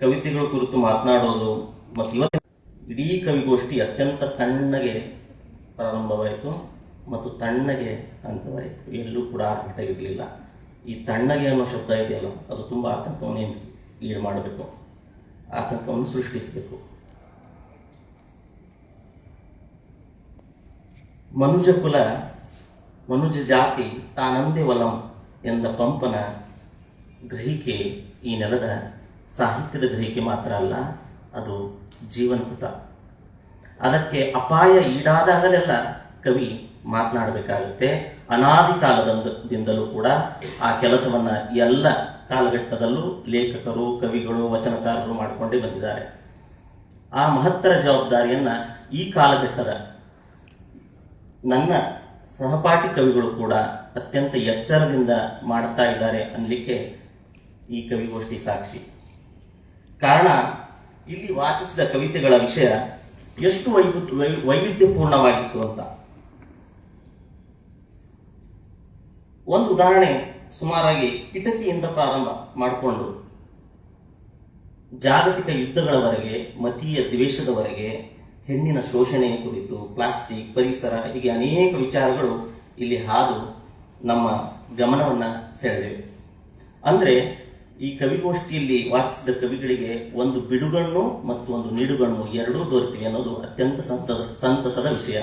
ಕವಿತೆಗಳ ಕುರಿತು ಮಾತನಾಡೋದು ಮತ್ತು ಇವತ್ತು ಇಡೀ ಕವಿಗೋಷ್ಠಿ ಅತ್ಯಂತ ತಣ್ಣಗೆ ಪ್ರಾರಂಭವಾಯಿತು ಮತ್ತು ತಣ್ಣಗೆ ಅಂತವಾಯಿತು ಎಲ್ಲೂ ಕೂಡ ಆರ್ಭಟ ಈ ತಣ್ಣಗೆ ಅನ್ನೋ ಶಬ್ದ ಇದೆಯಲ್ಲ, ಅದು ತುಂಬ ಆತಂಕವನ್ನೇ ಈಡು ಮಾಡಬೇಕು ಆತಂಕವನ್ನು ಸೃಷ್ಟಿಸಬೇಕು. ಮನುಜ ಕುಲ, ಮನುಜ ಜಾತಿ ತಾನಂದೇ ವಲಂ ಎಂದ ಪಂಪನ ಗ್ರಹಿಕೆ ಈ ನೆಲದ ಸಾಹಿತ್ಯದ ಗ್ರಹಿಕೆ ಮಾತ್ರ ಅಲ್ಲ, ಅದು ಜೀವನಕೃತ. ಅದಕ್ಕೆ ಅಪಾಯ ಈಡಾದಾಗಲೆಲ್ಲ ಕವಿ ಮಾತನಾಡಬೇಕಾಗುತ್ತೆ. ಅನಾದಿ ಕಾಲದಿಂದಲೂ ಕೂಡ ಆ ಕೆಲಸವನ್ನು ಎಲ್ಲ ಕಾಲಘಟ್ಟದಲ್ಲೂ ಲೇಖಕರು, ಕವಿಗಳು, ವಚನಕಾರರು ಮಾಡಿಕೊಂಡೇ ಬಂದಿದ್ದಾರೆ. ಆ ಮಹತ್ತರ ಜವಾಬ್ದಾರಿಯನ್ನ ಈ ಕಾಲಘಟ್ಟದ ನನ್ನ ಸಹಪಾಠಿ ಕವಿಗಳು ಕೂಡ ಅತ್ಯಂತ ಎಚ್ಚರದಿಂದ ಮಾಡ್ತಾ ಇದ್ದಾರೆ ಅನ್ನಲಿಕ್ಕೆ ಈ ಕವಿಗೋಷ್ಠಿ ಸಾಕ್ಷಿ. ಕಾರಣ, ಇಲ್ಲಿ ವಾಚಿಸಿದ ಕವಿತೆಗಳ ವಿಷಯ ಎಷ್ಟು ವೈವಿಧ್ಯ ವೈವಿಧ್ಯಪೂರ್ಣವಾಗಿತ್ತು ಅಂತ. ಒಂದು ಉದಾಹರಣೆ ಸುಮಾರಾಗಿ ಕಿಟಕಿಯಿಂದ ಪ್ರಾರಂಭ ಮಾಡಿಕೊಂಡು, ಜಾಗತಿಕ ಯುದ್ಧಗಳವರೆಗೆ, ಮತೀಯ ದ್ವೇಷದವರೆಗೆ, ಹೆಣ್ಣಿನ ಶೋಷಣೆಯ ಕುರಿತು, ಪ್ಲಾಸ್ಟಿಕ್, ಪರಿಸರ, ಹೀಗೆ ಅನೇಕ ವಿಚಾರಗಳು ಇಲ್ಲಿ ಹಾದು ನಮ್ಮ ಗಮನವನ್ನ ಸೆಳೆದಿವೆ. ಅಂದ್ರೆ ಈ ಕವಿಗೋಷ್ಠಿಯಲ್ಲಿ ವಾಚಿಸಿದ ಕವಿಗಳಿಗೆ ಒಂದು ಬಿಡುಗಣ್ಣು ಮತ್ತು ಒಂದು ನಿಡುಗಣ್ಣು ಎರಡೂ ದೊರೆತಿವೆ ಅನ್ನೋದು ಅತ್ಯಂತ ಸಂತ ಸಂತಸದ ವಿಷಯ.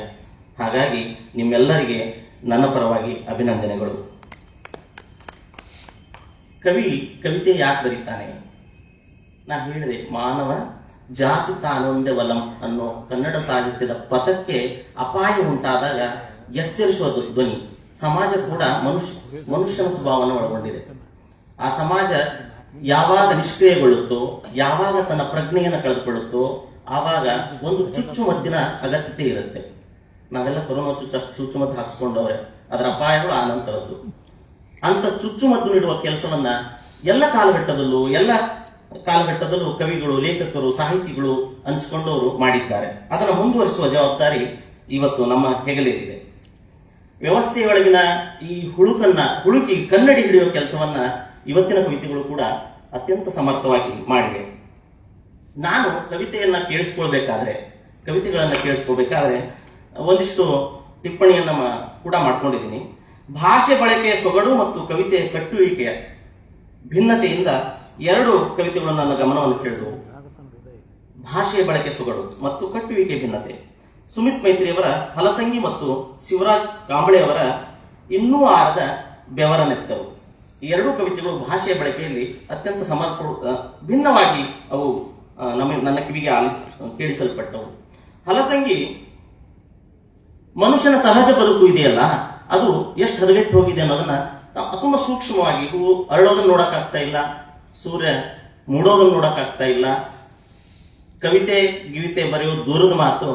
ಹಾಗಾಗಿ ನಿಮ್ಮೆಲ್ಲರಿಗೆ ನನ್ನ ಪರವಾಗಿ ಅಭಿನಂದನೆಗಳು. ಕವಿ, ಕವಿತೆ ಯಾಕೆ ಬರೀತಾನೆ? ನಾ ಹೇಳಿದೆ, ಮಾನವ ಜಾತಿ ತಾನೊಂದೇ ವಲಂ ಅನ್ನೋ ಕನ್ನಡ ಸಾಹಿತ್ಯದ ಪಥಕ್ಕೆ ಅಪಾಯ ಉಂಟಾದಾಗ ಎಚ್ಚರಿಸುವ ಧ್ವನಿ. ಸಮಾಜ ಕೂಡ ಮನುಷ್ಯ, ಮನುಷ್ಯನ ಸ್ವಭಾವವನ್ನು ಒಳಗೊಂಡಿದೆ. ಆ ಸಮಾಜ ಯಾವಾಗ ನಿಷ್ಕ್ರಿಯಗೊಳ್ಳುತ್ತೋ, ಯಾವಾಗ ತನ್ನ ಪ್ರಜ್ಞೆಯನ್ನು ಕಳೆದುಕೊಳ್ಳುತ್ತೋ, ಆವಾಗ ಒಂದು ಚುಚ್ಚುಮದ್ದಿನ ಅಗತ್ಯತೆ ಇರುತ್ತೆ. ನಾವೆಲ್ಲ ಕೊರೋನಾ ಚುಚ್ಚ ಚುಚ್ಚುಮದ್ದು ಹಾಕಿಸ್ಕೊಂಡವ್ರೆ. ಅದರ ಅಪಾಯಗಳು ಆ ನಂತರದ್ದು. ಅಂತ ಚುಚ್ಚುಮದ್ದು ನೀಡುವ ಕೆಲಸವನ್ನ ಎಲ್ಲ ಕಾಲಘಟ್ಟದಲ್ಲೂ ಎಲ್ಲ ಕಾಲಘಟ್ಟದಲ್ಲೂ ಕವಿಗಳು, ಲೇಖಕರು, ಸಾಹಿತಿಗಳು ಅನಿಸ್ಕೊಂಡವರು ಮಾಡಿದ್ದಾರೆ. ಅದನ್ನು ಮುಂದುವರಿಸುವ ಜವಾಬ್ದಾರಿ ಇವತ್ತು ನಮ್ಮ ಹೆಗಲೇರಿದೆ ವ್ಯವಸ್ಥೆಯೊಳಗಿನ ಈ ಹುಳುಕನ್ನ, ಹುಳುಕಿ ಕನ್ನಡಿ ಹಿಡಿಯುವ ಕೆಲಸವನ್ನ ಇವತ್ತಿನ ಕವಿತೆಗಳು ಕೂಡ ಅತ್ಯಂತ ಸಮರ್ಥವಾಗಿ ಮಾಡಿವೆ. ನಾನು ಕವಿತೆಯನ್ನ ಕೇಳಿಸ್ಕೊಳ್ಬೇಕಾದ್ರೆ, ಕವಿತೆಗಳನ್ನ ಕೇಳಿಸ್ಕೊಳ್ಬೇಕಾದ್ರೆ ಒಂದಿಷ್ಟು ಟಿಪ್ಪಣಿಯನ್ನ ಕೂಡ ಮಾಡ್ಕೊಂಡಿದ್ದೀನಿ. ಭಾಷೆ ಬಳಕೆಯ ಸೊಗಡು ಮತ್ತು ಕವಿತೆಯ ಕಟ್ಟುವಿಕೆಯ ಭಿನ್ನತೆಯಿಂದ ಎರಡು ಕವಿತೆಗಳು ನನ್ನ ಗಮನವನ್ನು ಸೆಳೆದವು ಭಾಷೆಯ ಬಳಕೆ ಸೊಗಡು ಮತ್ತು ಕಟ್ಟುವಿಕೆ ಭಿನ್ನತೆ. ಸುಮಿತ್ ಮೈತ್ರಿಯವರ ಹಲಸಂಗಿ ಮತ್ತು ಶಿವರಾಜ್ ಕಾಂಬಳೆಯವರ ಇನ್ನೂ ಆರದ ಬೆವರನೆತ್ತರು ಈ ಎರಡೂ ಕವಿತೆಗಳು ಭಾಷೆಯ ಬಳಕೆಯಲ್ಲಿ ಅತ್ಯಂತ ಸಮರ್ಪ ಆ, ಭಿನ್ನವಾಗಿ ಅವು ನಮ್ಮ ನನ್ನ ಕಿವಿಗೆ ಆಲಿಸ್ ಕೇಳಿಸಲ್ಪಟ್ಟವು. ಹಲಸಂಗಿ ಮನುಷ್ಯನ ಸಹಜ ಬದುಕು ಇದೆಯಲ್ಲ ಅದು ಎಷ್ಟು ಹದಗೆಟ್ಟು ಹೋಗಿದೆ ಅನ್ನೋದನ್ನ ತುಂಬಾ ಸೂಕ್ಷ್ಮವಾಗಿ ಹೂವು ಅರಳೋದನ್ನ ನೋಡಕ್ಕಾಗ್ತಾ ಇಲ್ಲ ಸೂರ್ಯ ಮೂಡೋದನ್ನ ನೋಡಕ್ಕಾಗ್ತಾ ಇಲ್ಲ. ಕವಿತೆ ಗಿವಿತೆ ಬರೆಯೋ ದೂರದ ಮಾತು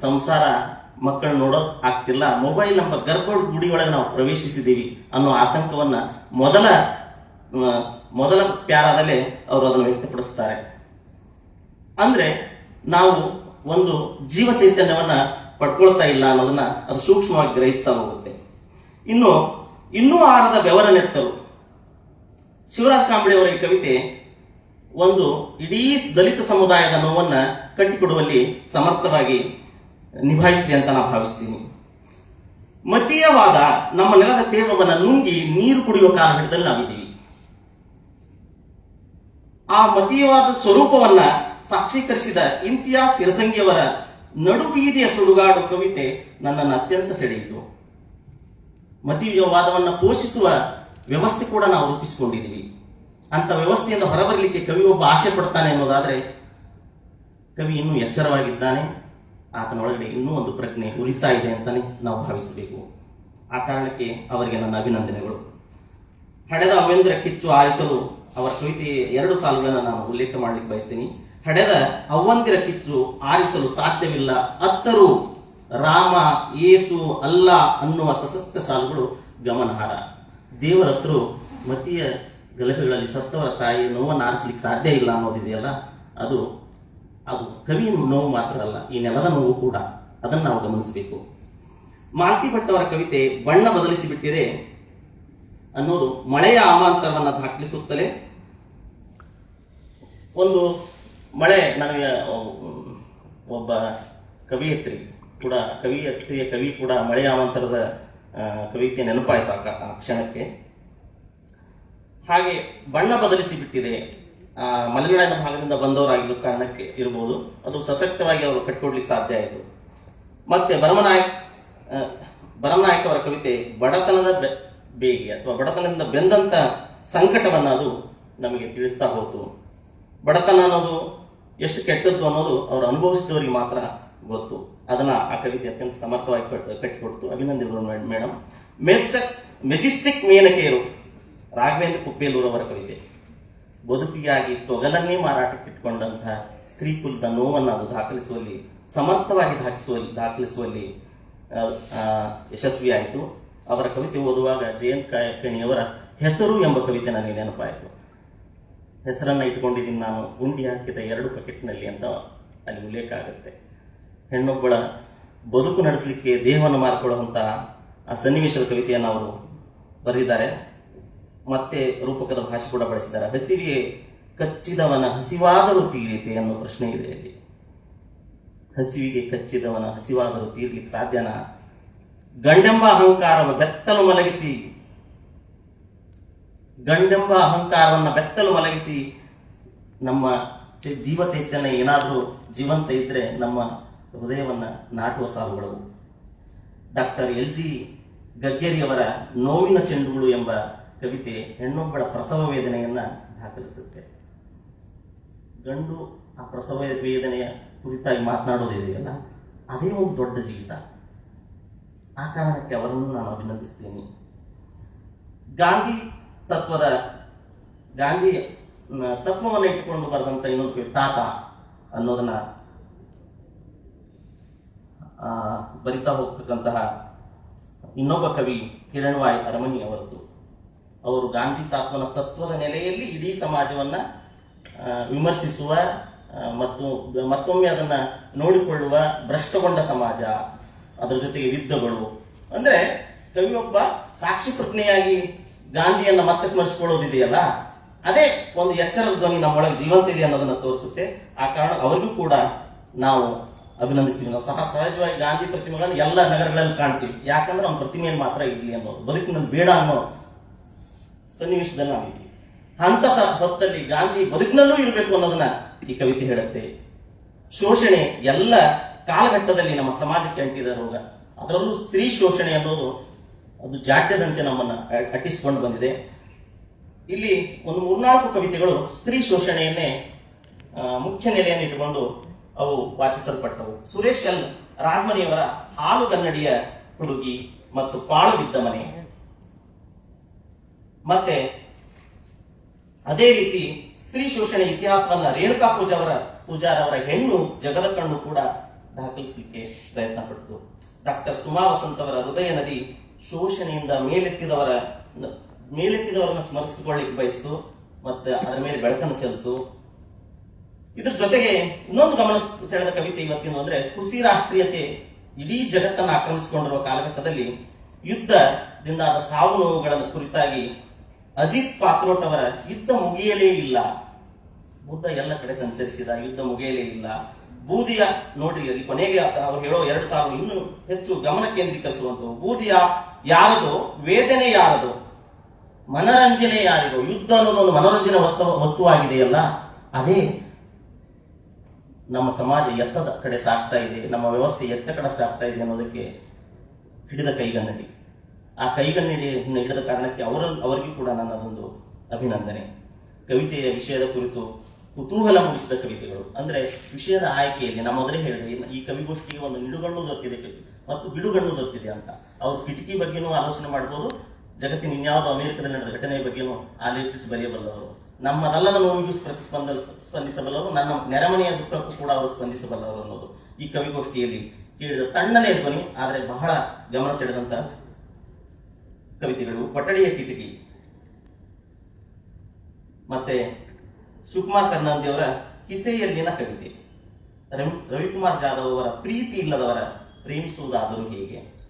ಸಂಸಾರ ಮಕ್ಕಳು ನೋಡೋ ಆಗ್ತಿಲ್ಲ. ಮೊಬೈಲ್ ನಮ್ಮ ಗುಡಿ ಗುಡಿಯೊಳಗೆ ನಾವು ಪ್ರವೇಶಿಸಿದ್ದೀವಿ ಅನ್ನೋ ಆತಂಕವನ್ನ ಮೊದಲ ಮೊದಲ ಪ್ಯಾರಾದಲ್ಲಿ ಅವರು ಅದನ್ನು ವ್ಯಕ್ತಪಡಿಸ್ತಾರೆ. ಅಂದ್ರೆ ನಾವು ಒಂದು ಜೀವ ಚೈತನ್ಯವನ್ನ ಪಡ್ಕೊಳ್ತಾ ಇಲ್ಲ ಅನ್ನೋದನ್ನ ಅದು ಸೂಕ್ಷ್ಮವಾಗಿ ಗ್ರಹಿಸ್ತಾ ಹೋಗುತ್ತೆ. ಇನ್ನು, ಇನ್ನೂ ಆರದ ಬೆವರ ನೆತ್ತರು ಶಿವರಾಜ್ ಕಾಂಬಳಿ ಅವರ ಈ ಕವಿತೆ ಒಂದು ಇಡೀ ದಲಿತ ಸಮುದಾಯದ ನೋವನ್ನ ಕಟ್ಟಿಕೊಡುವಲ್ಲಿ ಸಮರ್ಥವಾಗಿ ನಿಭಾಯಿಸಿದೆ ಅಂತ ನಾನು ಭಾವಿಸ್ತೀನಿ. ಮತೀಯವಾದ ನಮ್ಮ ನೆಲದ ತೇವವನ್ನು ನುಂಗಿ ನೀರು ಕುಡಿಯುವ ಕಾಲಘಟ್ಟದಲ್ಲಿ ನಾವಿದ್ದೀವಿ. ಆ ಮತೀಯವಾದ ಸ್ವರೂಪವನ್ನ ಸಾಕ್ಷೀಕರಿಸಿದ ಇಂತಿಯಾಸ್ ಸಿರಸಂಗಿಯವರ ನಡುಬೀದಿಯ ಸುಡುಗಾಡು ಕವಿತೆ ನನ್ನನ್ನು ಅತ್ಯಂತ ಸೆಳೆಯಿತು. ಮತೀಯವಾದವನ್ನು ಪೋಷಿಸುವ ವ್ಯವಸ್ಥೆ ಕೂಡ ನಾವು ರೂಪಿಸಿಕೊಂಡಿದ್ದೀವಿ. ಅಂತ ವ್ಯವಸ್ಥೆಯಿಂದ ಹೊರಬರಲಿಕ್ಕೆ ಕವಿ ಒಬ್ಬ ಆಶೆ ಪಡ್ತಾನೆ ಅನ್ನೋದಾದ್ರೆ ಕವಿ ಇನ್ನೂ ಎಚ್ಚರವಾಗಿದ್ದಾನೆ. ಆತನೊಳಗಡೆ ಇನ್ನೂ ಒಂದು ಪ್ರಜ್ಞೆ ಉರಿತಾ ಇದೆ ಅಂತಾನೆ ನಾವು ಭಾವಿಸಬೇಕು. ಆ ಕಾರಣಕ್ಕೆ ಅವರಿಗೆ ನನ್ನ ಅಭಿನಂದನೆಗಳು. ಹಡೆದ ಅವೇಂದ್ರ ಕಿಚ್ಚು ಆರಿಸಲು ಅವರ ಕವಿತೆ ಎರಡು ಸಾಲುಗಳನ್ನು ನಾನು ಉಲ್ಲೇಖ ಮಾಡಲಿಕ್ಕೆ ಬಯಸ್ತೀನಿ. ಹಡೆದ ಅವ್ವಂದಿರ ಕಿಚ್ಚು ಆರಿಸಲು ಸಾಧ್ಯವಿಲ್ಲ. ಅತ್ತರು ರಾಮ ಏಸು ಅಲ್ಲ ಅನ್ನುವ ಸಶಕ್ತ ಸಾಲುಗಳು ಗಮನಾರ್ಹ. ದೇವರತ್ರು ಮತಿಯ ಮತೀಯ ಗಲಭೆಗಳಲ್ಲಿ ಸತ್ತವರ ತಾಯಿ ನೋವನ್ನು ಆರಿಸಲಿಕ್ಕೆ ಸಾಧ್ಯ ಇಲ್ಲ ಅನ್ನೋದಿದೆಯಲ್ಲ? ಅದು ಅದು ಕವಿಯ ನೋವು ಮಾತ್ರ ಅಲ್ಲ, ಈ ನೆಲದ ನೋವು ಕೂಡ ಅದನ್ನು ನಾವು ಗಮನಿಸಬೇಕು. ಮಾಲ್ತಿ ಭಟ್ ಅವರ ಕವಿತೆ ಬಣ್ಣ ಬದಲಿಸಿ ಬಿಟ್ಟಿದೆ ಅನ್ನೋದು ಮಳೆಯ ಅವಾಂತರವನ್ನು ದಾಖಲಿಸುತ್ತಲೇ ಒಂದು ಮಳೆ ನನಗೆ ಒಬ್ಬ ಕವಿಯತ್ರಿ ಕೂಡ, ಕವಿಯತ್ರಿಯ ಕವಿ ಕೂಡ ಮಳೆಯ ಅವಾಂತರದ ಕವಿತೆ ನೆನಪಾಯಿತು ಆ ಕ್ಷಣಕ್ಕೆ. ಹಾಗೆ ಬಣ್ಣ ಬದಲಿಸಿ ಬಿಟ್ಟಿದೆ ಮಲೆನಾಡಿನ ಭಾಗದಿಂದ ಬಂದವರಾಗಿರೋ ಕಾರಣಕ್ಕೆ ಇರಬಹುದು ಅದು ಸಶಕ್ತವಾಗಿ ಅವರು ಕಟ್ಟಿಕೊಡ್ಲಿಕ್ಕೆ ಸಾಧ್ಯ ಆಯಿತು. ಮತ್ತೆ ಭರಮನಾಯಕ್ ಭರಮನಾಯಕ್ ಅವರ ಕವಿತೆ ಬಡತನದ ಬೇಗೆ ಅಥವಾ ಬಡತನದಿಂದ ಬೆಂದಂತ ಸಂಕಟವನ್ನ ಅದು ನಮಗೆ ತಿಳಿಸ್ತಾ ಹೋತು. ಬಡತನ ಅನ್ನೋದು ಎಷ್ಟು ಕೆಟ್ಟದ್ದು ಅನ್ನೋದು ಅವರು ಅನುಭವಿಸಿದವರಿಗೆ ಮಾತ್ರ ಗೊತ್ತು. ಅದನ್ನ ಆ ಕವಿತೆ ಅತ್ಯಂತ ಸಮರ್ಥವಾಗಿ ಕಟ್- ಕಟ್ಟಿಕೊಡ್ತು. ಅಭಿನಂದನೆಗಳು ಮೇಡಮ್ ಮೆಸ್ಟಕ್ ಮೆಜಿಸ್ಟಿಕ್ ಮೇನಕೆಯರು, ರಾಘವೇಂದ್ರ ಕುಪ್ಪೇಲೂರವರ ಕವಿತೆ. ಬದುಕಿಗಾಗಿ ತೊಗಲನ್ನೇ ಮಾರಾಟಕ್ಕೆ ಇಟ್ಕೊಂಡಂತಹ ಸ್ತ್ರೀ ಕುಲದ ನೋವನ್ನು ಅದು ದಾಖಲಿಸುವಲ್ಲಿ, ಸಮರ್ಥವಾಗಿ ದಾಖಲಿಸುವಲ್ಲಿ ದಾಖಲಿಸುವಲ್ಲಿ ಯಶಸ್ವಿಯಾಯಿತು. ಅವರ ಕವಿತೆ ಓದುವಾಗ ಜಯಂತ್ ಕಾಯಕಣಿಯವರ ಹೆಸರು ಎಂಬ ಕವಿತೆ ನನಗೆ ನೆನಪಾಯಿತು. ಹೆಸರನ್ನು ಇಟ್ಕೊಂಡಿದ್ದೀನಿ ನಾನು, ಗುಂಡಿ ಹಾಕಿದ ಎರಡು ಪಕೆಟ್ನಲ್ಲಿ ಅಂತ ಅಲ್ಲಿ ಉಲ್ಲೇಖ ಆಗುತ್ತೆ. ಹೆಣ್ಣೊಬ್ಬಳ ಬದುಕು ನಡೆಸಲಿಕ್ಕೆ ದೇಹವನ್ನು ಮಾರ್ಕೊಳ್ಳುವಂತಹ ಆ ಸನ್ನಿವೇಶದ ಕವಿತೆಯನ್ನು ಅವರು ಬರೆದಿದ್ದಾರೆ. ಮತ್ತೆ ರೂಪಕದ ಭಾಷೆ ಕೂಡ ಬಳಸಿದ್ದಾರೆ. ಹಸಿರಿಗೆ ಕಚ್ಚಿದವನ ಹಸಿವಾದರೂ ತೀರಿತೆ ಅನ್ನೋ ಪ್ರಶ್ನೆ ಇದೆ ಅಲ್ಲಿ ಹಸಿವಿಗೆ ಕಚ್ಚಿದವನ ಹಸಿವಾದರೂ ತೀರ್ಲಿಕ್ಕೆ ಸಾಧ್ಯನಾ? ಗಂಡೆಂಬ ಅಹಂಕಾರವ ಬೆತ್ತಲು ಮಲಗಿಸಿ. ಗಂಡೆಂಬ ಅಹಂಕಾರವನ್ನ ಬೆತ್ತಲು ಮಲಗಿಸಿ. ನಮ್ಮ ಜೀವ ಚೈತನ್ಯ ಏನಾದರೂ ಜೀವಂತ ಇದ್ರೆ ನಮ್ಮ ಹೃದಯವನ್ನ ನಾಟುವ ಸಾಲುಗಳು. ಡಾಕ್ಟರ್ ಎಲ್ ಜಿ ಗಗ್ಗೇರಿಯವರ ನೋವಿನ ಚೆಂಡುಗಳು ಎಂಬ ಕವಿತೆ ಹೆಣ್ಣೊಬ್ಬಳ ಪ್ರಸವ ವೇದನೆಯನ್ನ ದಾಖಲಿಸುತ್ತೆ. ಗಂಡು ಆ ಪ್ರಸವ ವೇದನೆಯ ಕುರಿತಾಗಿ ಮಾತನಾಡೋದಿದೆಯಲ್ಲ ಅದೇ ಒಂದು ದೊಡ್ಡ ಜೀವಿತ. ಆ ಕಾರಣಕ್ಕೆ ಅವರನ್ನು ನಾನು ಅಭಿನಂದಿಸ್ತೀನಿ. ಗಾಂಧಿ ತತ್ವದ, ಗಾಂಧಿ ತತ್ವವನ್ನು ಇಟ್ಟುಕೊಂಡು ಬರೆದಂತ ಇನ್ನೊಂದು ಕವಿ, ತಾತ ಅನ್ನೋದನ್ನ ಬರಿತಾ ಹೋಗ್ತಕ್ಕಂತಹ ಇನ್ನೊಬ್ಬ ಕವಿ ಕಿರಣವಾಯ್ ಅರಮನಿ ಅವರದ್ದು. ಅವರು ಗಾಂಧಿ ತಾತ್ವನ ತತ್ವದ ನೆಲೆಯಲ್ಲಿ ಇಡೀ ಸಮಾಜವನ್ನ ವಿಮರ್ಶಿಸುವ ಮತ್ತು ಮತ್ತೊಮ್ಮೆ ಅದನ್ನ ನೋಡಿಕೊಳ್ಳುವ ಭ್ರಷ್ಟಗೊಂಡ ಸಮಾಜ, ಅದರ ಜೊತೆಗೆ ಯುದ್ಧಗಳು. ಅಂದ್ರೆ ಕವಿಯೊಬ್ಬ ಸಾಕ್ಷಿ ಪ್ರಜ್ಞೆಯಾಗಿ ಗಾಂಧಿಯನ್ನ ಮತ್ತೆ ಸ್ಮರಿಸಿಕೊಳ್ಳೋದಿದೆಯಲ್ಲ ಅದೇ ಒಂದು ಎಚ್ಚರದ ಧ್ವನಿ ನಮ್ಮೊಳಗೆ ಜೀವಂತ ಇದೆ ಅನ್ನೋದನ್ನ ತೋರಿಸುತ್ತೆ. ಆ ಕಾರಣ ಅವರಿಗೂ ಕೂಡ ನಾವು ಅಭಿನಂದಿಸ್ತೀವಿ. ನಾವು ಸಹ ಸಹಜವಾಗಿ ಗಾಂಧಿ ಪ್ರತಿಮೆಗಳನ್ನು ಎಲ್ಲ ನಗರಗಳಲ್ಲಿ ಕಾಣ್ತೀವಿ. ಯಾಕಂದ್ರೆ ಅವ್ನ ಪ್ರತಿಮೆಯನ್ನು ಮಾತ್ರ ಇರಲಿ ಅನ್ನೋದು. ಬದುಕಿನಲ್ಲಿ ಬೇಡ ಅನ್ನೋ ಸನ್ನಿವೇಶದಲ್ಲಿ ನಾವಿದ್ದೀವಿ ಅಂತ ಹೊತ್ತಲ್ಲಿ ಗಾಂಧಿ ಬದುಕಿನಲ್ಲೂ ಇರಬೇಕು ಅನ್ನೋದನ್ನ ಈ ಕವಿತೆ ಹೇಳುತ್ತೆ. ಶೋಷಣೆ ಎಲ್ಲ ಕಾಲಘಟ್ಟದಲ್ಲಿ ನಮ್ಮ ಸಮಾಜಕ್ಕೆ ಅಂಟಿದ ರೋಗ. ಅದರಲ್ಲೂ ಸ್ತ್ರೀ ಶೋಷಣೆ ಅನ್ನೋದು ಅದು ಜಾಡ್ಯದಂತೆ ನಮ್ಮನ್ನ ಕಟ್ಟಿಸಿಕೊಂಡು ಬಂದಿದೆ. ಇಲ್ಲಿ ಒಂದು ಮೂರ್ನಾಲ್ಕು ಕವಿತೆಗಳು ಸ್ತ್ರೀ ಶೋಷಣೆಯನ್ನೇ ಮುಖ್ಯ ನೆಲೆಯನ್ನು ಇಟ್ಟುಕೊಂಡು ಅವು ವಾಚಿಸಲ್ಪಟ್ಟವು ಸುರೇಶ್ ಎಲ್ ರಾಜ್ಮನಿಯವರ ಹಾಲು ಕನ್ನಡಿಯ ಹುಡುಗಿ ಮತ್ತು ಪಾಳು ಬಿದ್ದ ಮನೆ. ಮತ್ತೆ ಅದೇ ರೀತಿ ಸ್ತ್ರೀ ಶೋಷಣೆ ಇತಿಹಾಸವನ್ನ ರೇಣುಕಾ ಪೂಜಾವರ ಪೂಜಾರ ಅವರ ಹೆಣ್ಣು ಜಗದ ಕಣ್ಣು ಕೂಡ ದಾಖಲಿಸಲಿಕ್ಕೆ ಪ್ರಯತ್ನ ಪಟ್ಟಿತು ಡಾಕ್ಟರ್ ಸುಮಾ ವಸಂತ್ ಅವರ ಹೃದಯ ನದಿ ಶೋಷಣೆಯಿಂದ ಮೇಲೆತ್ತಿದವರ, ಮೇಲೆತ್ತಿದವರನ್ನ ಸ್ಮರಿಸಿಕೊಳ್ಳಿಕ್ಕೆ ಬಯಸ್ತು, ಮತ್ತೆ ಅದರ ಮೇಲೆ ಬೆಳಕನ್ನು ಚೆಲ್ತು. ಇದ್ರ ಜೊತೆಗೆ ಇನ್ನೊಂದು ಗಮನ ಸೆಳೆದ ಕವಿತೆ ಇವತ್ತಿನ ಅಂದ್ರೆ ಹುಸಿ ರಾಷ್ಟ್ರೀಯತೆ ಇಡೀ ಜಗತ್ತನ್ನು ಆಕ್ರಮಿಸಿಕೊಂಡಿರುವ ಕಾಲಘಟ್ಟದಲ್ಲಿ ಯುದ್ಧದಿಂದ ಆದ ಸಾವು ನೋವುಗಳನ್ನು ಕುರಿತಾಗಿ ಅಜಿತ್ ಪಾತ್ರೋಟ್ ಯುದ್ಧ ಮುಗಿಯಲೇ ಇಲ್ಲ. ಬುದ್ಧ ಎಲ್ಲ ಕಡೆ ಸಂಚರಿಸಿದ, ಯುದ್ಧ ಮುಗಿಯಲೇ ಇಲ್ಲ. ಬೂದಿಯ ನೋಡ್ರಿ ಕೊನೆಗೆ ಅವ್ರು ಹೇಳೋ ಎರಡು ಸಾವಿರ ಇನ್ನೂ ಹೆಚ್ಚು ಗಮನ ಕೇಂದ್ರೀಕರಿಸುವಂತವು ಬೂದಿಯ ಯಾರದು? ವೇದನೆ ಯಾರದು? ಮನರಂಜನೆ ಯಾರಿಗೋ? ಯುದ್ಧ ಅನ್ನೋದು ಒಂದು ಮನೋರಂಜನೆ ವಸ್ತು, ವಸ್ತುವಾಗಿದೆಯಲ್ಲ. ಅದೇ ನಮ್ಮ ಸಮಾಜ ಎತ್ತದ ಕಡೆ ಸಾಗ್ತಾ ಇದೆ, ನಮ್ಮ ವ್ಯವಸ್ಥೆ ಎತ್ತ ಕಡೆ ಸಾಗ್ತಾ ಇದೆ ಅನ್ನೋದಕ್ಕೆ ಹಿಡಿದ ಕೈಗನ್ನಡಿ ಆ ಕೈಗನ್ನಡಿಯನ್ನು ಹಿಡಿದ ಕಾರಣಕ್ಕೆ ಅವರ, ಅವರಿಗೂ ಕೂಡ ನನ್ನದೊಂದು ಅಭಿನಂದನೆ. ಕವಿತೆಯ ವಿಷಯದ ಕುರಿತು ಕುತೂಹಲ ಮೂಡಿಸಿದ ಕವಿತೆಗಳು. ಅಂದ್ರೆ ವಿಷಯದ ಆಯ್ಕೆಯಲ್ಲಿ ನಾ ಮೊದಲೇ ಹೇಳಿದೆ ಈ ಕವಿಗೋಷ್ಠಿಗೆ ಒಂದು ನಿಡುಗಣ್ಣು ದೊರೆತಿದೆ ಮತ್ತು ಬಿಡುಗಣ್ಣು ದೊರೆತಿದೆ ಅಂತ. ಅವರು ಕಿಟಕಿ ಬಗ್ಗೆನೂ ಆಲೋಚನೆ ಮಾಡ್ಬೋದು, ಜಗತ್ತಿನ ಇನ್ಯಾವುದೋ ಅಮೆರಿಕದಲ್ಲಿ ನಡೆದ ಘಟನೆಯ ಬಗ್ಗೆನೂ ಆಲೋಚಿಸಿ ಬರೆಯಬಲ್ಲವರು. ನಮ್ಮದಲ್ಲದ ನೋವಿಗೂ ಪ್ರತಿಸ್ಪಂದ ಸ್ಪಂದಿಸಬಲ್ಲವರು ನನ್ನ ನೆರೆಮನೆಯ ದುಃಖಕ್ಕೂ ಕೂಡ ಅವರು ಸ್ಪಂದಿಸಬಲ್ಲವರು ಅನ್ನೋದು ಈ ಕವಿಗೋಷ್ಠಿಯಲ್ಲಿ ಕೇಳಿದ ತಣ್ಣನೆ ಧ್ವನಿ, ಆದರೆ ಬಹಳ ಗಮನ ಸೆಳೆದಂತ ಕವಿತೆಗಳು, ಕೊಠಡಿಯ ಕಿಟಕಿ. ಮತ್ತೆ ಶಿವಕುಮಾರ್ ಕರ್ನಾಂದಿಯವರ ಕಿಸೆಯಲ್ಲಿನ ಕವಿತೆ. ರವಿ- ರವಿಕುಮಾರ್ ಜಾಧವ್ ಅವರ ಪ್ರೀತಿ ಇಲ್ಲದವರ ಪ್ರೇಮಿಸುವುದಾದರೂ ಹೇಗೆ?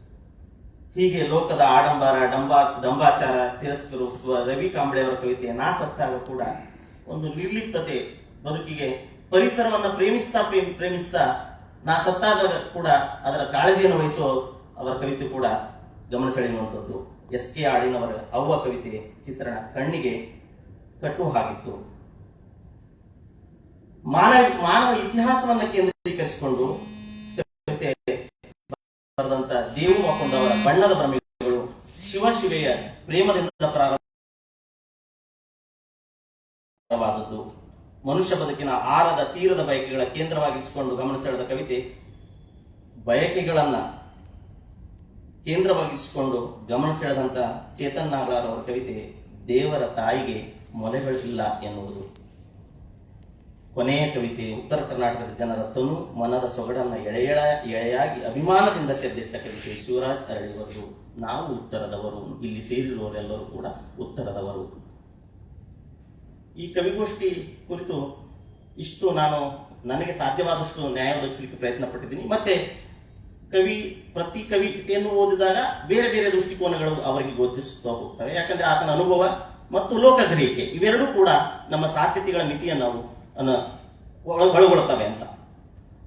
ಹೀಗೆ ಲೋಕದ ಆಡಂಬರ, ಡಂಬಾ, ಡಂಬಾಚಾರ, ತಿರಸ್ಕರಿಸುವ ರವಿ ಕಾಂಬಳೆ ಅವರ ಕವಿತೆ ನಾ ಸತ್ತಾಗ ಕೂಡ ಒಂದು ನಿರ್ಲಿಪ್ತತೆ, ಬದುಕಿಗೆ ಪರಿಸರವನ್ನು ಪ್ರೇಮಿಸ್ತಾ, ಪ್ರೇಮ್- ಪ್ರೇಮಿಸ್ತಾ ನಾ ಸತ್ತಾಗ ಕೂಡ ಅದರ ಕಾಳಜಿಯನ್ನು ವಹಿಸುವ ಅವರ ಕವಿತೆ ಕೂಡ ಗಮನ ಸೆಳೆಯುವಂಥದ್ದು ಎಸ್ ಕೆ ಆಡಿನವರ ಅವ್ವ ಕವಿತೆ ಚಿತ್ರಣ ಕಣ್ಣಿಗೆ ಕಟ್ಟು ಹಾಗಿತ್ತು ಮಾನವ ಮಾನವ ಇತಿಹಾಸವನ್ನು ಕೇಂದ್ರೀಕರಿಸಿಕೊಂಡು ಬರೆದಂತ ದೇವು ಮಕ್ಕೊಂಡವರ ಬಣ್ಣದ ಭ್ರಮೆಗಳು ಶಿವ ಶಿವೆಯ ಪ್ರೇಮದಿಂದ ಪ್ರಾರಂಭವಾದದ್ದು. ಮನುಷ್ಯ ಬದುಕಿನ ಆರದ ತೀರದ ಬಯಕೆಗಳ ಕೇಂದ್ರವಾಗಿಸಿಕೊಂಡು ಗಮನ ಸೆಳೆದ ಕವಿತೆ ಬಯಕೆಗಳನ್ನ ಕೇಂದ್ರವಾಗಿಸಿಕೊಂಡು ಗಮನ ಸೆಳೆದಂತ ಚೇತನ್ ನಾಗರಾಜ್ ಅವರ ಕವಿತೆ ದೇವರ ತಾಯಿಗೆ ಮೊಲೆಗಳಿಲ್ಲ ಎನ್ನುವುದು. ಕೊನೆಯ ಕವಿತೆ, ಉತ್ತರ ಕರ್ನಾಟಕದ ಜನರ ತನು ಮನದ ಸೊಗಡನ್ನ ಎಳೆಯ ಎಳೆಯಾಗಿ ಅಭಿಮಾನದಿಂದ ತೆರೆದಿಟ್ಟ ಕವಿತೆ ಶಿವರಾಜ್ ತರಳಿಯವರು ನಾವು ಉತ್ತರದವರು, ಇಲ್ಲಿ ಸೇರಿರುವವರೆಲ್ಲರೂ ಕೂಡ ಉತ್ತರದವರು. ಈ ಕವಿಗೋಷ್ಠಿ ಕುರಿತು ಇಷ್ಟು ನಾನು ನನಗೆ ಸಾಧ್ಯವಾದಷ್ಟು ನ್ಯಾಯ ಒದಗಿಸಲಿಕ್ಕೆ ಪ್ರಯತ್ನ ಪಟ್ಟಿದ್ದೀನಿ ಮತ್ತೆ ಕವಿ, ಪ್ರತಿ ಕವಿತೆಯನ್ನು ಓದಿದಾಗ ಬೇರೆ ಬೇರೆ ದೃಷ್ಟಿಕೋನಗಳು ಅವರಿಗೆ ಗೋಚರಿಸುತ್ತಾ ಹೋಗ್ತವೆ. ಯಾಕಂದ್ರೆ ಆತನ ಅನುಭವ ಮತ್ತು ಲೋಕಗ್ರಹಿಕೆ ಇವೆರಡೂ ಕೂಡ ನಮ್ಮ ಸಾಧ್ಯತೆಗಳ ಮಿತಿಯನ್ನು ನಾವು, ಅನ್ನ, ಒಳ- ಒಳಗೊಳ್ಳುತ್ತವೆ ಅಂತ.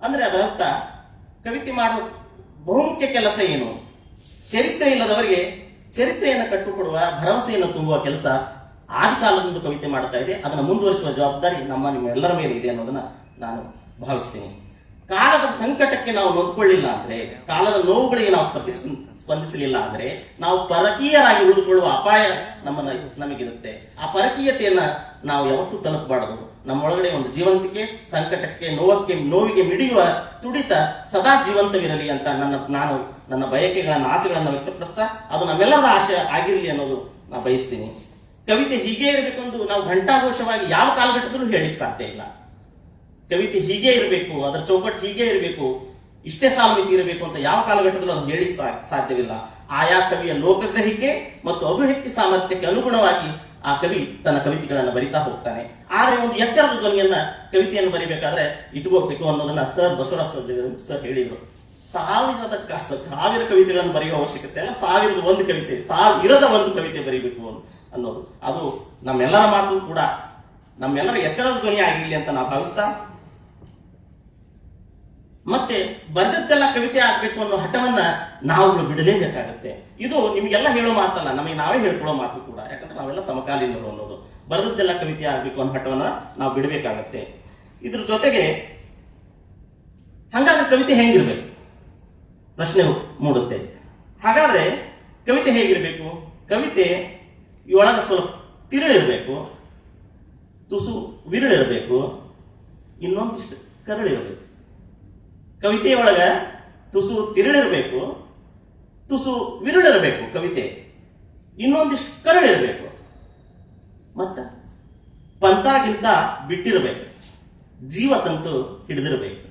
ಅಂದ್ರೆ ಅದರ ಅರ್ಥ ಕವಿತೆ ಮಾಡುವ ಬಹುಮುಖ್ಯ ಕೆಲಸ ಏನು? ಚರಿತ್ರೆ ಇಲ್ಲದವರಿಗೆ ಚರಿತ್ರೆಯನ್ನು ಕಟ್ಟುಕೊಡುವ, ಭರವಸೆಯನ್ನು ತುಂಬುವ ಕೆಲಸ ಆದಿಕಾಲದಿಂದ ಕವಿತೆ ಮಾಡ್ತಾ ಇದೆ. ಅದನ್ನು ಮುಂದುವರಿಸುವ ಜವಾಬ್ದಾರಿ ನಮ್ಮ ನಿಮ್ಮೆಲ್ಲರ ಮೇಲೆ ಇದೆ ಅನ್ನೋದನ್ನ ನಾನು ಭಾವಿಸ್ತೀನಿ. ಕಾಲದ ಸಂಕಟಕ್ಕೆ ನಾವು ನೊಂದ್ಕೊಳ್ಳಿಲ್ಲ ಅಂದ್ರೆ, ಕಾಲದ ನೋವುಗಳಿಗೆ ನಾವು ಸ್ಪರ್ಧಿಸ್ ಸ್ಪಂದಿಸಲಿಲ್ಲ ಅಂದ್ರೆ, ನಾವು ಪರಕೀಯರಾಗಿ ಉಳಿದುಕೊಳ್ಳುವ ಅಪಾಯ ನಮ್ಮನ್ನ, ನಮಗಿರುತ್ತೆ. ಆ ಪರಕೀಯತೆಯನ್ನ ನಾವು ಯಾವತ್ತೂ ತಲುಪಬಾರದು. ನಮ್ಮೊಳಗಡೆ ಒಂದು ಜೀವಂತಿಕೆ, ಸಂಕಟಕ್ಕೆ, ನೋವಕ್ಕೆ, ನೋವಿಗೆ ಮಿಡಿಯುವ ತುಡಿತ ಸದಾ ಜೀವಂತವಿರಲಿ ಅಂತ ನನ್ನ, ನಾನು, ನನ್ನ ಬಯಕೆಗಳನ್ನ, ಆಸೆಗಳನ್ನ ವ್ಯಕ್ತಪಡಿಸ್ತಾ ಅದು ನಮ್ಮೆಲ್ಲರ ಆಶೆ ಆಗಿರಲಿ ಅನ್ನೋದು ನಾನು ಬಯಸ್ತೀನಿ. ಕವಿತೆ ಹೀಗೆ ಇರಬೇಕೆಂದು ನಾವು ಘಂಟಾಘೋಷವಾಗಿ ಯಾವ ಕಾಲಘಟ್ಟದಲ್ಲೂ ಹೇಳಿಕ್ ಸಾಧ್ಯ ಇಲ್ಲ. ಕವಿತೆ ಹೀಗೆ ಇರಬೇಕು, ಅದರ ಚೌಕಟ್ಟು ಹೀಗೆ ಇರಬೇಕು, ಇಷ್ಟೇ ಸಾಲಮಿತಿ ಇರಬೇಕು ಅಂತ ಯಾವ ಕಾಲಘಟ್ಟದಲ್ಲೂ ಅದು ಹೇಳಿಕ್ ಸಾಧ್ಯವಿಲ್ಲ. ಆಯಾ ಕವಿಯ ಲೋಕಗ್ರಹಿಕೆ ಮತ್ತು ಅಭಿವ್ಯಕ್ತಿ ಸಾಮರ್ಥ್ಯಕ್ಕೆ ಅನುಗುಣವಾಗಿ ಆ ಕವಿ ತನ್ನ ಕವಿತೆಗಳನ್ನ ಬರಿತಾ ಹೋಗ್ತಾನೆ. ಆದರೆ ಒಂದು ಎಚ್ಚರದ ಧ್ವನಿಯನ್ನ ಕವಿತೆಯನ್ನು ಬರಿಬೇಕಾದ್ರೆ ಇಟ್ಕೋಬೇಕು ಅನ್ನೋದನ್ನ ಸರ್ ಬಸವರಾಜ ಸರ್ ಹೇಳಿದ್ರು. ಸಾವಿರದ ಸಾವಿರ ಕವಿತೆಗಳನ್ನು ಬರೆಯುವ ಅವಶ್ಯಕತೆ ಅಲ್ಲ, ಸಾವಿರದ ಒಂದು ಕವಿತೆ ಸಾವಿರದ ಒಂದು ಕವಿತೆ ಬರೀಬೇಕು ಅನ್- ಅನ್ನೋದು. ಅದು ನಮ್ಮೆಲ್ಲರ ಮಾತು ಕೂಡ, ನಮ್ಮೆಲ್ಲರ ಎಚ್ಚರದ ಧ್ವನಿ ಆಗಿರಲಿ ಅಂತ ನಾವು ಭಾವಿಸ್ತಾ ಮತ್ತೆ ಬಂದದ್ದೆಲ್ಲ ಕವಿತೆ ಆಗ್ಬೇಕು ಅನ್ನೋ ಹಠವನ್ನ ನಾವುಗಳು ಬಿಡಲೇಬೇಕಾಗತ್ತೆ. ಇದು ನಿಮಗೆಲ್ಲ ಹೇಳೋ ಮಾತಲ್ಲ, ನಮಗೆ ನಾವೇ ಹೇಳ್ಕೊಳ್ಳೋ ಮಾತು ಕೂಡ. ಯಾಕಂದ್ರೆ ನಾವೆಲ್ಲ ಸಮಕಾಲೀನರು ಅನ್ನೋದು. ಬರೆದದ್ದೆಲ್ಲ ಕವಿತೆ ಆಗ್ಬೇಕು ಅನ್ನೋ ಹಠವನ್ನ ನಾವು ಬಿಡಬೇಕಾಗತ್ತೆ. ಇದ್ರ ಜೊತೆಗೆ ಹಂಗಾದ್ರೆ ಕವಿತೆ ಹೆಂಗಿರ್ಬೇಕು? ಪ್ರಶ್ನೆ ಮೂಡುತ್ತೆ. ಹಾಗಾದ್ರೆ ಕವಿತೆ ಹೇಗಿರ್ಬೇಕು? ಕವಿತೆ ಒಳಗೆ ಸ್ವಲ್ಪ ತಿರುಳಿರ್ಬೇಕು, ತುಸು ವಿರಳಿರಬೇಕು, ಇನ್ನೊಂದಿಷ್ಟು ಕರಳಿರಬೇಕು. ಕವಿತೆಯೊಳಗ ತುಸು ತಿರುಳಿರಬೇಕು, ತುಸು ವಿರುಳಿರಬೇಕು ಕವಿತೆ. ಇನ್ನೊಂದಿಷ್ಟು ಕರಳಿರಬೇಕು. ಮತ್ತ ಪಂತಾಗಿಂತ ಬಿಟ್ಟಿರಬೇಕು. ಜೀವತಂತು ಹಿಡಿದಿರಬೇಕು.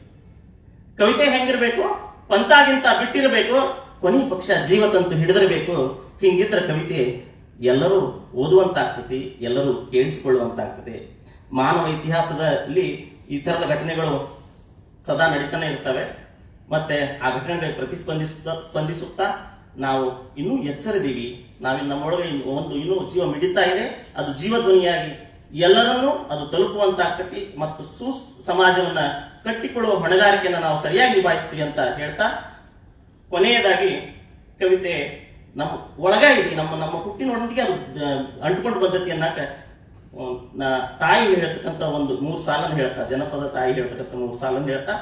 ಕವಿತೆ ಹೆಂಗಿರಬೇಕು? ಪಂತಾಗಿಂತ ಬಿಟ್ಟಿರಬೇಕು. ಕೊನೆ ಪಕ್ಷ ಜೀವತಂತು ಹಿಡಿದಿರಬೇಕು. ಹಿಂಗಿದ್ರ ಕವಿತೆ ಎಲ್ಲರೂ ಓದುವಂತಾಗ್ತತಿ, ಎಲ್ಲರೂ ಕೇಳಿಸಿಕೊಳ್ಳುವಂತಾಗ್ತದೆ ಮಾನವ ಇತಿಹಾಸದಲ್ಲಿ ಈ ತರದ ಘಟನೆಗಳು ಸದಾ ನಡೀತಾನೆ ಇರ್ತವೆ. ಮತ್ತೆ ಆ ಘಟನೆಗಳಿಗೆ ಪ್ರತಿಸ್ಪಂದಿಸುತ್ತಾ, ಸ್ಪಂದಿಸುತ್ತಾ ನಾವು ಇನ್ನೂ ಎಚ್ಚರಿದ್ದೀವಿ. ನಾವಿನ್ ನಮ್ಮೊಳಗೆ ಒಂದು ಇನ್ನೂ ಜೀವ ಮಿಡಿತಾ ಇದೆ. ಅದು ಜೀವಧ್ವನಿಯಾಗಿ ಎಲ್ಲರನ್ನೂ ಅದು ತಲುಪುವಂತಾಗ್ತತಿ ಮತ್ತು ಸು ಸಮಾಜವನ್ನ ಕಟ್ಟಿಕೊಳ್ಳುವ ಹೊಣೆಗಾರಿಕೆಯನ್ನು ನಾವು ಸರಿಯಾಗಿ ನಿಭಾಯಿಸ್ತೀವಿ ಅಂತ ಹೇಳ್ತಾ ಕೊನೆಯದಾಗಿ ಕವಿತೆ ನಮ್ಮ ಒಳಗ ಇದೆ ನಮ್ಮ ನಮ್ಮ ಹುಟ್ಟಿನೊಂದಿಗೆ ಅದು ಅಂಟುಕೊಂಡು ಬಂದತಿ ನಾ ತಾಯಿ ಹೇಳ್ತಕ್ಕಂಥ ಒಂದು ಮೂರು ಸಾಲನ್ನು ಹೇಳ್ತಾ, ಜನಪದ ತಾಯಿ ಹೇಳ್ತಕ್ಕಂಥ ಮೂರು ಸಾಲನ್ನು ಹೇಳ್ತಾ,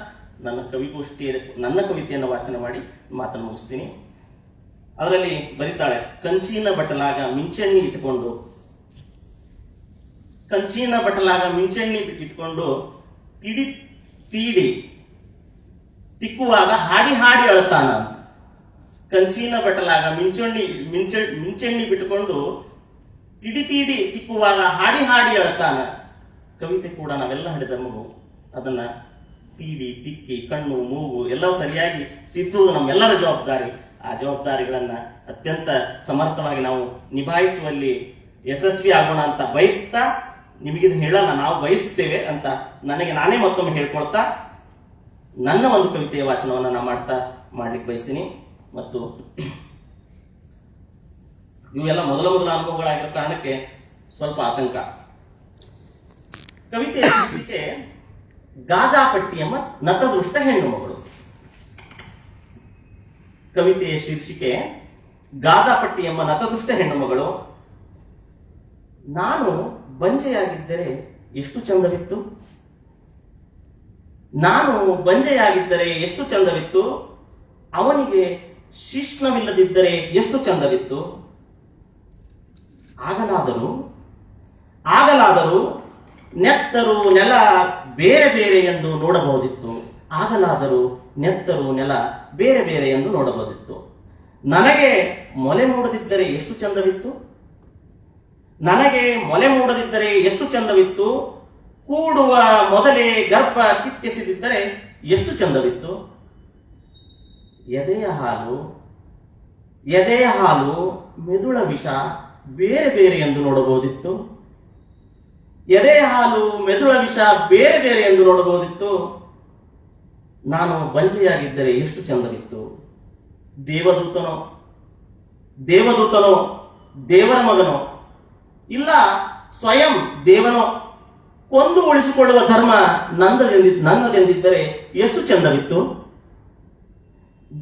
ನನ್ನ ಕವಿಗೋಷ್ಠಿಯ ನನ್ನ ಕವಿತೆಯನ್ನು ವಾಚನ ಮಾಡಿ ಮಾತನ್ನು ಮುಗಿಸ್ತೀನಿ. ಅದರಲ್ಲಿ ಬರೀತಾಳೆ, ಕಂಚಿನ ಬಟಲಾಗ ಮಿಂಚಣ್ಣಿ ಇಟ್ಕೊಂಡು ಕಂಚಿನ ಬಟಲಾಗ ಮಿಂಚಣ್ಣಿ ಇಟ್ಕೊಂಡು ತಿಡಿ, ತೀಡಿ, ತಿಕ್ಕುವಾಗ ಹಾಡಿ ಹಾಡಿ ಅಳ್ತಾನ ಕಂಚಿನ ಬಟಲಾಗ ಮಿಂಚಣ್ಣಿ ಮಿಂಚ, ಮಿಂಚಣ್ಣಿ ಬಿಟ್ಟುಕೊಂಡು ತಿಡಿ ತಿಡಿ ತಿಕ್ಕುವಾಗ ಹಾಡಿ ಹಾಡಿ ಹೇಳ್ತಾನೆ. ಕವಿತೆ ಕೂಡ ನಾವೆಲ್ಲ ಹಾಡಿದ ಮಗು. ಅದನ್ನ ತೀಡಿ, ತಿಕ್ಕಿ, ಕಣ್ಣು, ಮೂಗು ಎಲ್ಲವೂ ಸರಿಯಾಗಿ ತಿದ್ದುವುದು ನಮ್ಮೆಲ್ಲರ ಜವಾಬ್ದಾರಿ. ಆ ಜವಾಬ್ದಾರಿಗಳನ್ನ ಅತ್ಯಂತ ಸಮರ್ಥವಾಗಿ ನಾವು ನಿಭಾಯಿಸುವಲ್ಲಿ ಯಶಸ್ವಿ ಆಗೋಣ ಅಂತ ಬಯಸ್ತಾ ನಿಮಗಿದು ಹೇಳಲ್ಲ, ನಾವು ಬಯಸ್ತೇವೆ ಅಂತ ನನಗೆ ನಾನೇ ಮತ್ತೊಮ್ಮೆ ಹೇಳ್ಕೊಳ್ತಾ ನನ್ನ ಒಂದು ಕವಿತೆಯ ವಾಚನವನ್ನು ನಾನು ಮಾಡ್ತಾ ಮಾಡ್ಲಿಕ್ಕೆ ಬಯಸ್ತೀನಿ. ಮತ್ತು ಇವೆಲ್ಲ ಮೊದಲ ಮೊದಲ ಅನುಭವಗಳಾಗಿರೋ ಕಾರಣಕ್ಕೆ ಸ್ವಲ್ಪ ಆತಂಕ. ಕವಿತೆಯ ಶೀರ್ಷಿಕೆ ಗಾಜಾಪಟ್ಟಿ ಎಂಬ ನತದೃಷ್ಟ ಹೆಣ್ಣು ಮಗಳು. ಕವಿತೆಯ ಶೀರ್ಷಿಕೆ ಗಾಜಾಪಟ್ಟಿ ಎಂಬ ನತದೃಷ್ಟ ಹೆಣ್ಣು ಮಗಳು. ನಾನು ಬಂಜೆಯಾಗಿದ್ದರೆ ಎಷ್ಟು ಚಂದವಿತ್ತು? ನಾನು ಬಂಜೆಯಾಗಿದ್ದರೆ ಎಷ್ಟು ಚಂದವಿತ್ತು? ಅವನಿಗೆ ಶಿಷ್ಣವಿಲ್ಲದಿದ್ದರೆ ಎಷ್ಟು ಚಂದವಿತ್ತು? ಆಗಲಾದರೂ ಆಗಲಾದರೂ ನೆತ್ತರು ನೆಲ ಬೇರೆ ಬೇರೆ ಎಂದು ನೋಡಬಹುದಿತ್ತು. ಆಗಲಾದರೂ ನೆತ್ತರು ನೆಲ ಬೇರೆ ಬೇರೆ ಎಂದು ನೋಡಬಹುದಿತ್ತು. ನನಗೆ ಮೊಲೆ ಮೂಡದಿದ್ದರೆ ಎಷ್ಟು ಚಂದವಿತ್ತು? ನನಗೆ ಮೊಲೆ ಮೂಡದಿದ್ದರೆ ಎಷ್ಟು ಚಂದವಿತ್ತು? ಕೂಡುವ ಮೊದಲೇ ಗರ್ಭ ಕಿತ್ತೆಸೆದಿದ್ದರೆ ಎಷ್ಟು ಚಂದವಿತ್ತು? ಎದೆಯ ಹಾಲು ಎದೆಯ ಹಾಲು ಮೆದುಳ ವಿಷ ಬೇರೆ ಬೇರೆ ಎಂದು ನೋಡಬಹುದಿತ್ತು. ಎದೆ, ಹಾಲು, ಮೆದುಳ, ವಿಷ ಬೇರೆ ಬೇರೆ ಎಂದು ನೋಡಬಹುದಿತ್ತು. ನಾನು ಬಂಜೆಯಾಗಿದ್ದರೆ ಎಷ್ಟು ಚಂದವಿತ್ತು. ದೇವದೂತನೋ ದೇವದೂತನೋ, ದೇವರ ಮಗನೋ, ಇಲ್ಲ ಸ್ವಯಂ ದೇವನೋ, ಕೊಂದು ಉಳಿಸಿಕೊಳ್ಳುವ ಧರ್ಮ ನಂದದೆಂದಿ ನನ್ನದೆಂದಿದ್ದರೆ ಎಷ್ಟು ಚಂದವಿತ್ತು.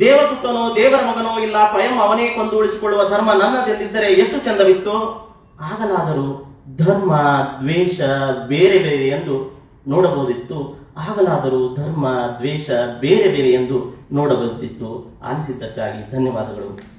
ದೇವದೂತನೋ, ದೇವರ ಮಗನೋ ಇಲ್ಲ, ಸ್ವಯಂ ಅವನೇ ಕೊಂದು ಉಳಿಸಿಕೊಳ್ಳುವ ಧರ್ಮ ನನ್ನದೆಂದಿದ್ದರೆ ಎಷ್ಟು ಚಂದವಿತ್ತು? ಆಗಲಾದರೂ ಧರ್ಮ, ದ್ವೇಷ ಬೇರೆ ಬೇರೆ ಎಂದು ನೋಡಬಹುದಿತ್ತು. ಆಗಲಾದರೂ ಧರ್ಮ, ದ್ವೇಷ ಬೇರೆ ಬೇರೆ ಎಂದು ನೋಡಬಹುದಿತ್ತು. ಆಲಿಸಿದ್ದಕ್ಕಾಗಿ ಧನ್ಯವಾದಗಳು.